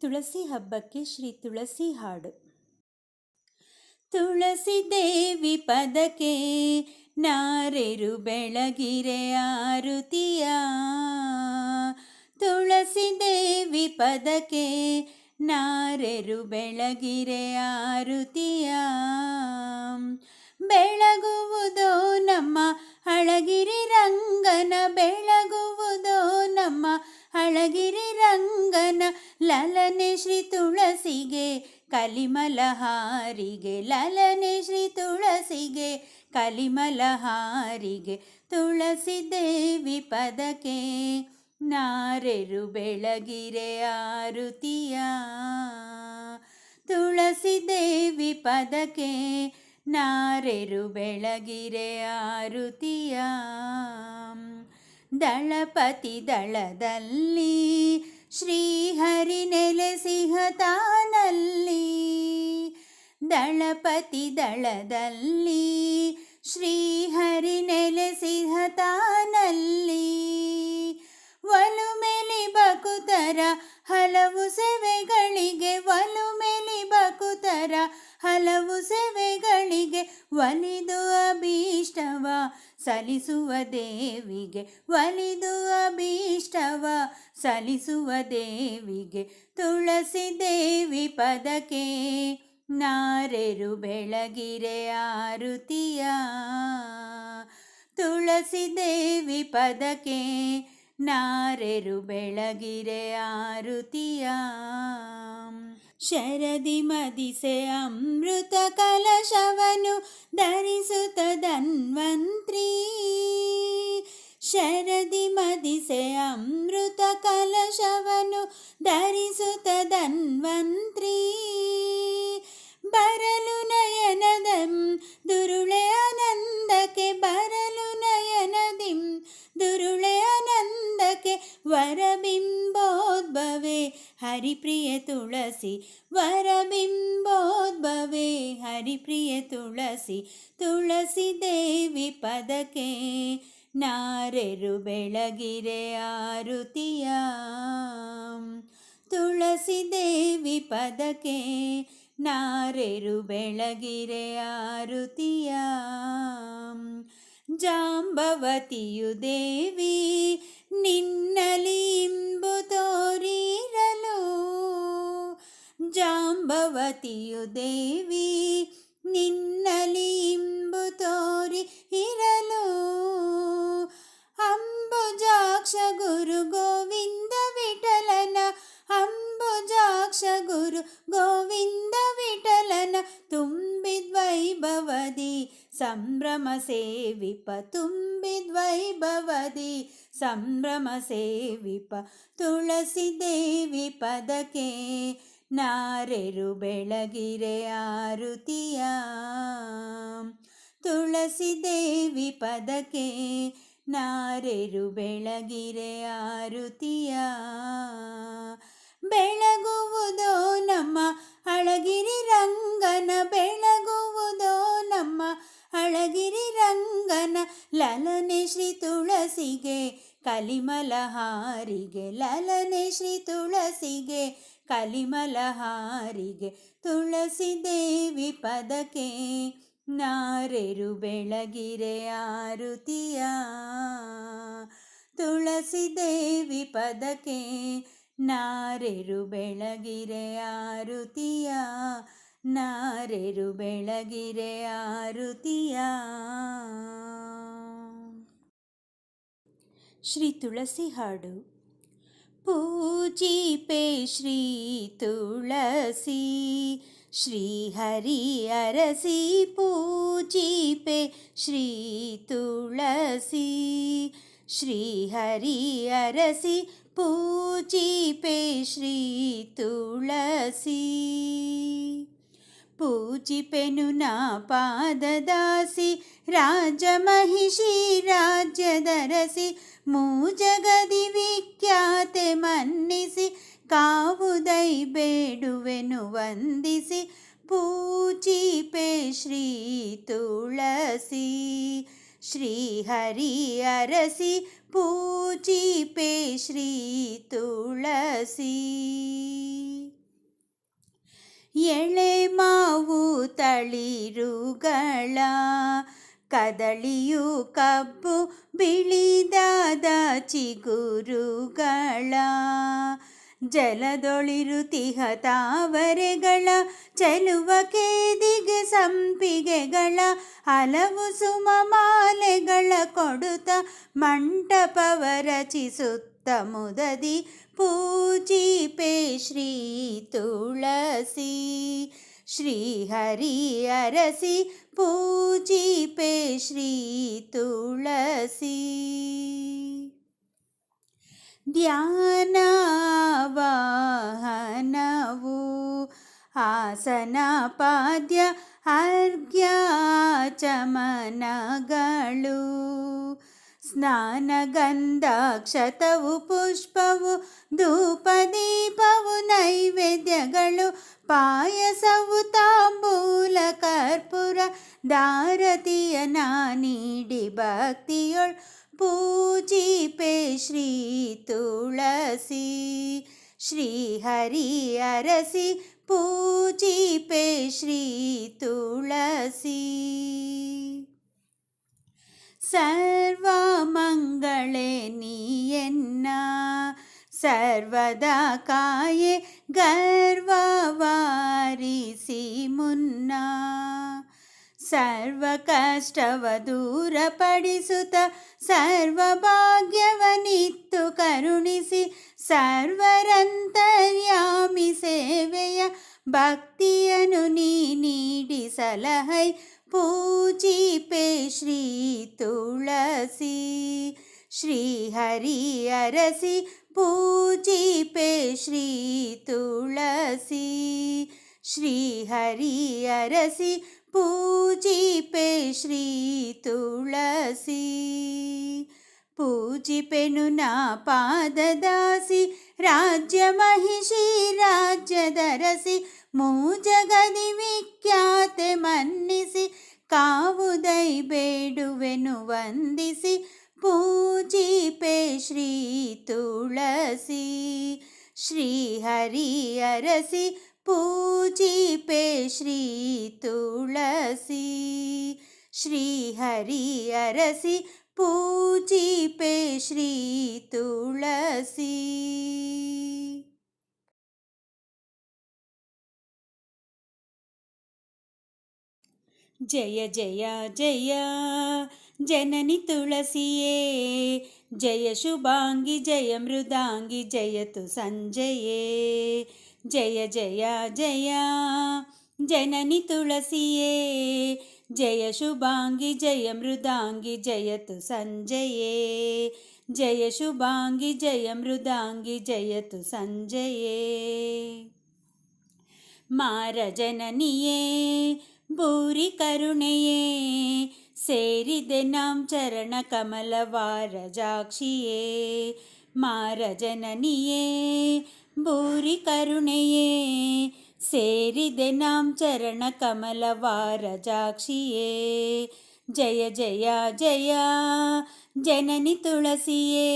ತುಳಸಿ ಹಬ್ಬಕ್ಕೆ ಶ್ರೀ ತುಳಸಿ ಹಾಡು. ತುಳಸಿ ದೇವಿ ಪದಕೆ ನಾರೆರು ಬೆಳಗಿರೆ ಆರುತಿಯ. ತುಳಸಿ ದೇವಿ ಪದಕೆ ನಾರೆರು ಬೆಳಗಿರೆ ಆರುತಿಯ. ಬೆಳಗುವುದೋ ನಮ್ಮ ಅಳಗಿರಿ ರಂಗನ, ಬೆಳಗುವುದೋ ನಮ್ಮ ಅಳಗಿರಿ ರಂಗನ, ಲಲನೆ ಶ್ರೀ ತುಳಸಿಗೆ ಕಲಿಮಲಹಾರಿಗೆ, ಲಲನೆ ಶ್ರೀ ತುಳಸಿಗೆ ಕಲಿಮಲಹಾರಿಗೆ ತುಳಸಿ ದೇವಿ ಪದಕೆ ನಾರೆರು ಬೆಳಗಿರೆ ಆರುತಿಯ. ತುಳಸಿ ದೇವಿ ಪದಕ್ಕೆ ನಾರೆರು ಬೆಳಗಿರೆ ಆರುತಿಯ. ದಳಪತಿ ದಳದಲ್ಲಿ ಶ್ರೀಹರಿ ನೆಲೆಸಿಹ ದಳಪತಿ ದಳದಲ್ಲಿ ಶ್ರೀಹರಿ ನೆಲೆಸಿಹ ಒಲು ಮೆಲಿ ಬಕುತರ, ಹಲವು ಸೇವೆಗಳಿಗೆ ಒಲು ಮೆಲಿ ಬಕುತರ, ಹಲವು ಸೇವೆಗಳಿಗೆ ಒಲಿದು ಅಭೀಷ್ಟವ, ಸಲಿಸುವ ದೇವಿಗೆ ಒಲಿದು ಅಭೀಷ್ಟವ, ಸಲಿಸುವ ದೇವಿಗೆ ತುಳಸಿ ದೇವಿ ಪದಕ್ಕೆ ನಾರೆರು ಬೆಳಗಿರೆ ಆರುತಿಯ, ತುಳಸಿ ದೇವಿ ಪದಕ್ಕೆ ನಾರೆರು ಬೆಳಗಿರೆ ಆರುತಿಯ. ಶರದಿ ಮದಿಸೆ ಅಮೃತ ಕಲಶವನು ಧರಿಸುತ್ತ ಧನ್ವಂತ್ರಿ. ಶರದಿ ಮದಿಸೆ ಅಮೃತ ಕಲಶವನು ಧರಿಸುತ್ತ ಧನ್ವಂತ್ರಿ. ಬರಲು ನಯನದಂ ದುರುಳೆ ಬರಲು ಹರಿಪ್ರಿಯ ತುಳಸಿ, ವರಬಿಂಬೋದ್ಭವೆ, ಹರಿಪ್ರಿಯ ತುಳಸಿ ತುಳಸಿ ದೇವಿ ಪದಕೆ. ನಾರೆರು ಬೆಳಗಿರೆ ಆರುತಿಯ, ತುಳಸಿ ದೇವಿ ಪದಕೆ. ನಾರೆರು ಬೆಳಗಿರೆ ಆರುತಿಯ, ಜಾಂಬವತಿಯು ದೇವಿ ನಿನ್ನಲಿ ಜಾಂಬವತಿಯು ದೇವಿ ನಿನ್ನಲಿ ಇಂಬು ತೋರಿ ಇರಲು ಅಂಬುಜಾಕ್ಷ ಗುರು ಗೋವಿಂದ ವಿಠಲನ ಅಂಬುಜಾಕ್ಷ ಗುರು ಗೋವಿಂದ ವಿಠಲನ ತುಂಬಿದ್ವೈಭವದಿ ಸಂಭ್ರಮ ಸೇವಿಪ ತುಂಬಿದ್ವೈಭವದಿ ಸಂಭ್ರಮ ಸೇವಿಪ ತುಳಸಿ ದೇವಿ ಪದಕ್ಕೆ ನಾರೆರು ಬೆಳಗಿರೆ ಆರುತಿಯ. ತುಳಸಿ ದೇವಿ ಪದಕ್ಕೆ ನಾರೆರು ಬೆಳಗಿರೆ ಆರುತಿಯ. ಬೆಳಗುವುದೋ ನಮ್ಮ ಅಳಗಿರಿ ರಂಗನ, ಬೆಳಗುವುದೋ ನಮ್ಮ ಅಳಗಿರಿ ರಂಗನ, ಲಲನೆ ಶ್ರೀ ತುಳಸಿಗೆ ಕಲಿಮಲಹಾರಿಗೆ, ಲಲನೆ ಶ್ರೀ ತುಳಸಿಗೆ ಕಲಿಮಲಹಾರಿಗೆ ತುಳಸಿ ದೇವಿ ಪದಕೆ, ನಾರೆರು ಬೆಳಗಿರೆ ಆರುತಿಯ. ತುಳಸಿ ದೇವಿ ಪದಕೆ, ನಾರೆರು ಬೆಳಗಿರೆ ಆರುತಿಯ. ನಾರೆರು ಬೆಳಗಿರೆ ಆರುತಿಯ. ಶ್ರೀ ತುಳಸಿ ಹಾಡು. पूजीपे श्री तुलसी श्रीहरि अरसि पूजीपे श्री तुलसी अरसी पूजीपे श्री तुलसी। ಪೂಜಿಪೆನು ನಾ ಪಾದದಾಸಿ ರಾಜಮಹಿಷಿ ರಾಜ್ಯದರಸಿ ಮೂಜಗದಿ ವಿಖ್ಯಾತೆ ಮನ್ನಿಸಿ ಕಾವುದೈ ಬೇಡುವೆನು ವಂದಿಸಿ ಪೂಜಿಪೆ ಶ್ರೀ ತುಳಸಿ ಶ್ರೀ ಹರಿ ಅರಸಿ ಎಳೆ ಮಾವು ತಳಿರುಗಳ ಕದಳಿಯು ಕಬ್ಬು ಬಿಳಿದಾದ ಚಿಗುರುಗಳ. ಜಲದೊಳಿರುತಿಹ ತಾವರೆಗಳ ಚೆಲುವ ಕೇದಿಗೆ ಸಂಪಿಗೆಗಳ, ಹಲವು ಸುಮ ಮಾಲೆಗಳ ಕೊಡುತ್ತ ಮಂಟಪವ ರಚಿಸುತ್ತ ಮುದದಿ ಪೂಜಿಪೆ ಶ್ರೀ ತುಳಸಿ. ಶ್ರೀಹರಿ ಅರಸಿ ಪೂಜಿಪೆ ಶ್ರೀ ತುಳಸಿ. ಧ್ಯಾನವಾಹನವು ಆಸನ ಪಾದ್ಯ ಅರ್ಘ್ಯಾಚಮನಗಳು ಸ್ನಾನಗಂಧಾಕ್ಷತವು ಪುಷ್ಪವು ಧೂಪದೀಪವು ನೈವೇದ್ಯಗಳು ಪಾಯಸವು ತಾಂಬೂಲ ಕರ್ಪೂರ ದಾರತಿಯ ನೀಡಿ ಭಕ್ತಿಯೊಳ್ पूजिपे श्री तुलसी श्रीहरि अरसि पूजिपे श्री तुलसी सर्वमङ्गले नियन्ना सर्वदा काये गर्ववारिसि मुन्ना ಸರ್ವ ಕಷ್ಟವ ದೂರಪಡಿಸುತ್ತ ಸರ್ವ ಭಾಗ್ಯವನಿತ್ತು ಕರುಣಿಸಿ ಸರ್ವರಂತರ್ಯಾಮಿ ಸೇವೆಯ ಭಕ್ತಿಯನು ನೀ ನೀಡಿ ಸಲಹೈ ಪೂಜಿಪೆ ಶ್ರೀ ತುಳಸಿ ಶ್ರೀಹರಿ ಅರಸಿ ಪೂಜಿಪೆ ಶ್ರೀ ತುಳಸಿ ಶ್ರೀಹರಿ ಅರಸಿ ಪೂಜಿಪೆ ಶ್ರೀ ತುಳಸಿ ಪೂಜಿಪೆನು ನಾ ಪಾದದಾಸಿ ರಾಜ್ಯ ಮಹಿಷಿ ರಾಜ್ಯದರಸಿ ಮೂಜಗದಿ ವಿಖ್ಯಾತೆ ಮನ್ನಿಸಿ ಕಾವುದೈ ಬೇಡುವೆನು ವಂದಿಸಿ ಪೂಜಿಪೆ ಶ್ರೀ ತುಳಸಿ ಶ್ರೀಹರಿ ಅರಸಿ पूजिपे श्रीतुलसी श्रीहरि अरसि पूजिपे श्रीतुलसी जय जय जय जननि तुलसिये जय शुभाङ्गि जय मृदाङ्गि जयतु सञ्जये जय जया जया जननि तुलसीये जय शुभाङ्गी जय मृदाङ्गि जयतु सञ्जये जय शुभाङ्गी जय मृदाङ्गि जयतु सञ्जये मारजननिये भूरिकरुणये सेरिदेनां चरणकमलवारजाक्षिये मारजननिये ಸೇರಿದೆ ನಾಂ ಚರಣ ಕಮಲವಾರ ಜಾಕ್ಷಿಯೇ ಮಾರ ಜನನಿಯೇ ಭೂರಿ ಕರುಣೆಯೇ ಸೇರಿದೆ ನಾಂ ಚರಣ ಕಮಲವಾರ ಜಾಕ್ಷಿಯೇ ಜಯ ಜಯ ಜಯ ಜನನಿ ತುಳಸಿಯೇ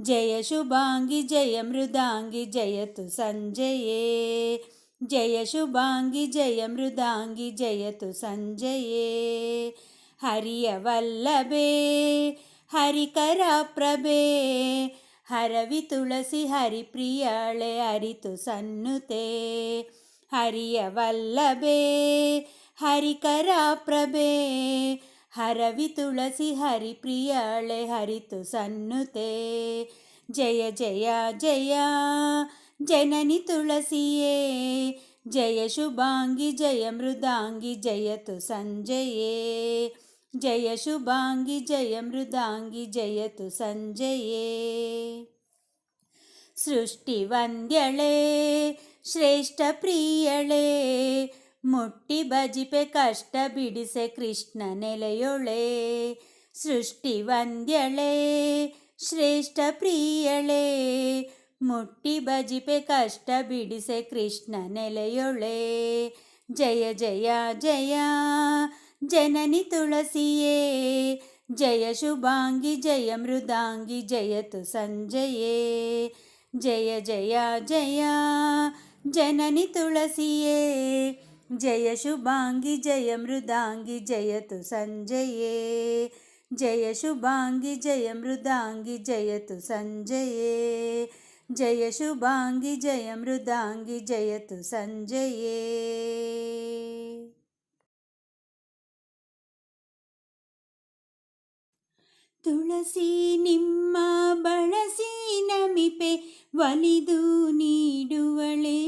ಜಯ ಶುಭಾಂಗಿ ಜಯ ಮೃದಾಂಗಿ ಜಯತು ಸಂಜಯೇ ಜಯ ಶುಭಾಂಗಿ ಜಯ ಮೃದಾಂಗಿ ಜಯತು ಸಂಜಯೇ ಹರಿಯ ವಲ್ಲಭೆ ಹರಿಕರ ಪ್ರಭೆ ಹರವಿ ತುಳಸಿ ಹರಿಪ್ರಿಯಳೆ ಅರಿತು ಸನ್ನುತೆ ಹರಿಯ ವಲ್ಲಭೆ ಹರಿಕರ ಪ್ರಭೆ ಹರವಿ ತುಳಸಿ ಹರಿಪ್ರಿಯಳೆ ಹರಿತು ಸನ್ನುತೆ ಜಯ ಜಯ ಜಯ ಜನನಿ ತುಳಸಿಯೇ ಜಯ ಶುಭಾಂಗಿ ಜಯ ಮೃದಾಂಗಿ ಜಯತು ಸಂಜಯೇ ಜಯ ಶುಭಾಂಗಿ ಜಯ ಮೃದಾಂಗಿ ಜಯತು ಸಂಜಯೇ ಸೃಷ್ಟಿ ವಂದ್ಯಳೆ ಶ್ರೇಷ್ಠ ಪ್ರಿಯಳೆ ಮುಟ್ಟಿ ಬಜಿಪೆ ಕಷ್ಟ ಬಿಡಿಸೆ ಕೃಷ್ಣ ನೆಲೆಯೊಳೆ ಸೃಷ್ಟಿ ವಂದ್ಯಳೆ ಶ್ರೇಷ್ಠ ಪ್ರಿಯಳೆ ಮುಟ್ಟಿ ಬಜಿಪೆ ಕಷ್ಟ ಬಿಡಿಸೆ ಕೃಷ್ಣ ನೆಲೆಯೊಳೆ ಜಯ ಜಯ ಜಯ జనని తులసియే జయ శుభాంగి జయ మృదాంగి జయతు సంజయే జయ జయ జయ జనని తులసియే జయ శుభాంగి జయ మృదాంగి జయతు సంజయే జయ శుభాంగి జయ మృదాంగి జయతు సంజయే జయ శుభాంగి జయ మృదాంగి జయతు సంజయే ತುಳಸಿ ನಿಮ್ಮ ಬಳಸಿ ನಮಿಪೆ ಒಲಿದು ನೀಡುವಳೆ.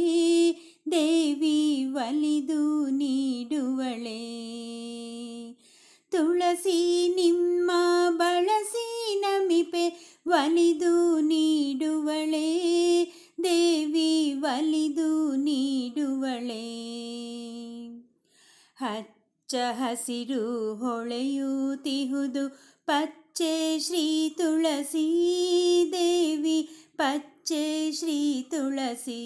ದೇವಿ ಒಲಿದು ನೀಡುವಳೆ. ತುಳಸಿ ನಿಮ್ಮ ಬಳಸಿ ನಮಿಪೆ ಒಲಿದು ನೀಡುವಳೆ. ಹಚ್ಚ ಹಸಿರು ಹೊಳೆಯುತಿಹುದು ಪಚ್ಚೆ ಶ್ರೀ ತುಳಸಿ ದೇವಿ, ಪಚ್ಚೆ ಶ್ರೀ ತುಳಸಿ.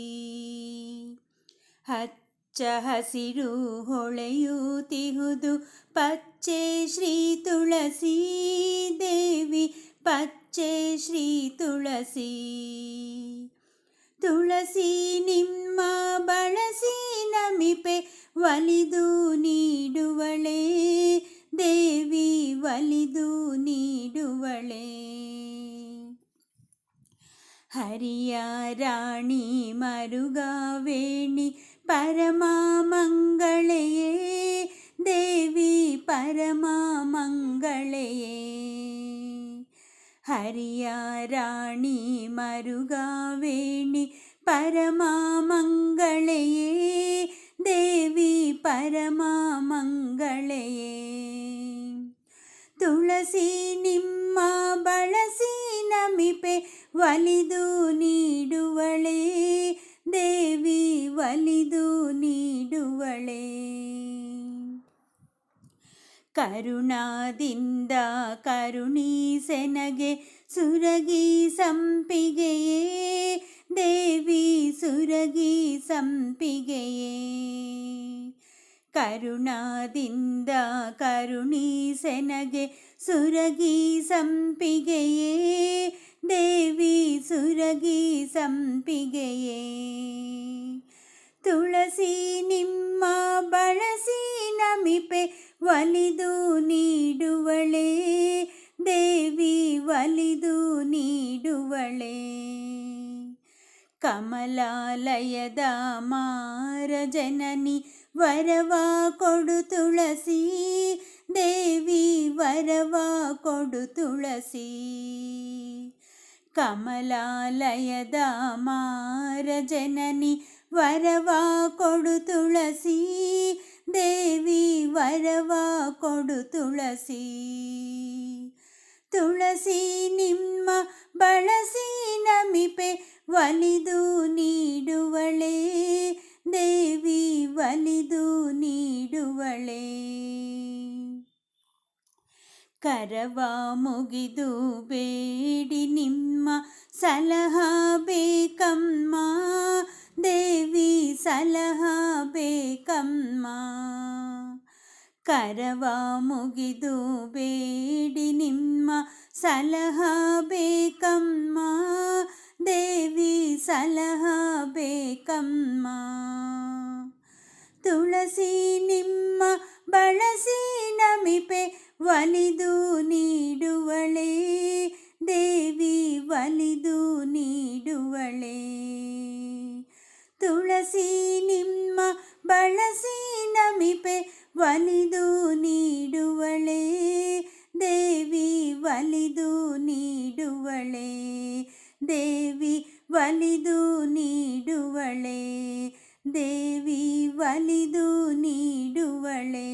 ಹಚ್ಚ ಹಸಿರು ಹೊಳೆಯುತಿಹುದು ಪಚ್ಚೆ ಶ್ರೀ ತುಳಸಿ ದೇವಿ, ಪಚ್ಚೆ ಶ್ರೀ ತುಳಸಿ. ತುಳಸಿ ನಿಮ್ಮ ಬಳಸಿ ನಮಿಪೆ ಒಲಿದು ನೀಡುವಳೆ ದೇವಿ ಒಲಿದು ನೀಡುವಳೆ ಹರಿಯ ರಾಣಿ ಮರುಗಾವೇಣಿ ಪರಮ ಮಂಗಳೆಯೇ ದೇವಿ ಪರಮ ಮಂಗಳೆಯೇ ಹರಿಯ ರಾಣಿ ಮರುಗಾವೇಣಿ ಪರಮ ಮಂಗಳೆಯೇ ದೇವಿ ಪರಮ ಮಂಗಳೆಯೇ ತುಳಸಿ ನಿಮ್ಮ ಬಳಸಿ ನಮಿಪೆ ಒಲಿದು ನೀಡುವಳೆ. ದೇವಿ ಒಲಿದು ನೀಡುವಳೆ. ಕರುಣಾದಿಂದ ಕರುಣೀಸೆನಗೆ ಸುರಗಿ ಸಂಪಿಗೆಯೇ. ದೇವಿ ಸುರಗಿ ಸಂಪಿಗೆಯೇ. ಕರುಣಾದಿಂದ ಕರುಣೀಸೆನಗೆ ಸುರಗಿ ಸಂಪಿಗೆಯೇ, ದೇವಿ ಸುರಗಿ ಸಂಪಿಗೆಯೇ. ತುಳಸಿ ನಿಮ್ಮ ಬಳಸಿ ನಮಿಪೆ ಒಲಿದು ನೀಡುವಳೆ, ದೇವಿ ಒಲಿದು ನೀಡುವಳೆ. ಕಮಲಾಲಯದ ಮಾರ ಜನನಿ ವರವ ಕೊಡು ತುಳಸಿ ದೇವಿ ವರವ ಕೊಡು ತುಳಸಿ ಕಮಲಾಲಯದ ಮಾರ ಜನನಿ ವರವ ಕೊಡು ತುಳಸಿ ದೇವಿ ವರವ ಕೊಡು ತುಳಸಿ ತುಳಸಿ ನಿಮ್ಮ ಬಳಸಿ ನಮಿಪೆ ಒಲಿದು ನೀಡುವಳೆ ದೇವಿ ಒಲಿದು ನೀಡುವಳೆ. ಕರವ ಮುಗಿದು ಬೇಡಿ ನಿಮ್ಮ ಸಲಹ ಬೇಕಮ್ಮ. ದೇವಿ ಸಲಹ ಬೇಕಮ್ಮ. ಕರವ ಮುಗಿದು ಬೇಡಿ ನಿಮ್ಮ ಸಲಹ ಬೇಕಮ್ಮ. ದೇವಿ ಸಲಹ ಬೇಕಮ್ಮ ತುಳಸಿ ನಿಮ್ಮ ಬಳಸಿ ನಮಿಪೆ ಒಲಿದು ನೀಡುವಳೆ ದೇವಿ ಒಲಿದು ನೀಡುವಳೆ ತುಳಸಿ ನಿಮ್ಮ ಬಳಸಿ ನಮಿಪೆ ಒಲಿದು ನೀಡುವಳೆ ದೇವಿ ಒಲಿದು ನೀಡುವಳೆ ದೇವಿ ಒಲಿದು ನೀಡುವಳೆ ದೇವಿ ಒಲಿದು ನೀಡುವಳೆ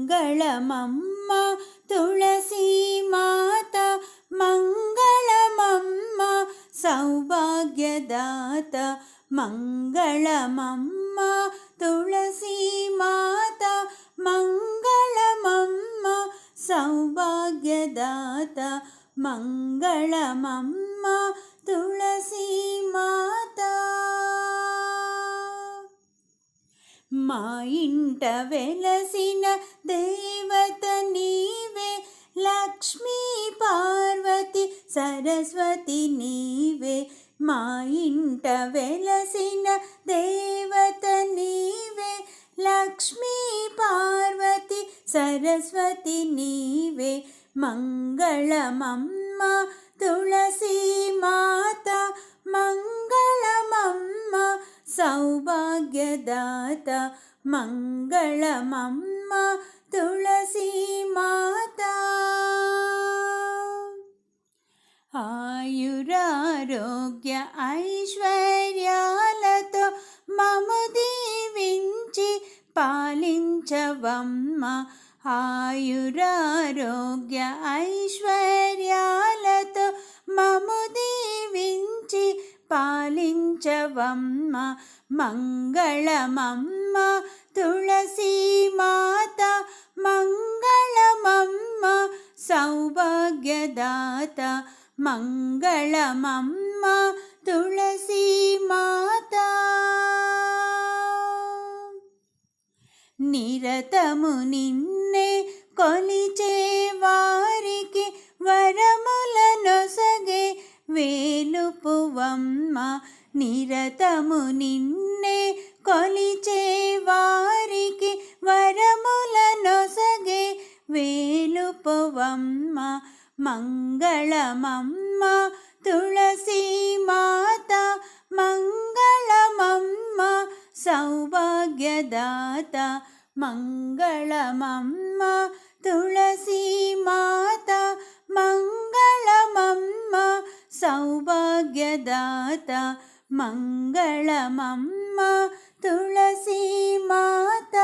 ಮಂಗಳಮಮ್ಮ ತುಳಸಿ ಮಾತಾ ಮಂಗಳಮಮ್ಮ ಸೌಭಾಗ್ಯದಾತ ಮಂಗಳಮಮ್ಮ ತುಳಸಿ ಮಾತಾ ಮಂಗಳಮಮ್ಮ సౌభాగ్యదాత మంగళమమ్మ తులసీ మాత. మా ఇంట వెలసిన దేవత నీవే లక్ష్మీ పార్వతి సరస్వతి నీవే. మా ఇంట వెలసిన దేవత నీవే లక్ష్మీ పార్వతి సరస్వతి నీవే మంగళమమ్మ తులసీ మాత మంగళమమ్మ సౌభాగ్యదాత మంగళమమ్మ తులసీ మాత. ఆయురారోగ్య ఐశ్వర్యాలతో మము దీవించి పాలించవమ్మ ఆయురారోగ్య ఐశ్వర్యాలతో మము దీవించి పాలించవమ్మ మంగళమమ్మ తులసీ మాత మంగళమమ్మ సౌభాగ్యదాత మంగళమమ్మ తులసి సౌభాగ్యదాత మంగళమమ్మ తులసీ మాత మంగళమమ్మ సౌభాగ్యదాత మంగళమమ్మ తులసీ మాత.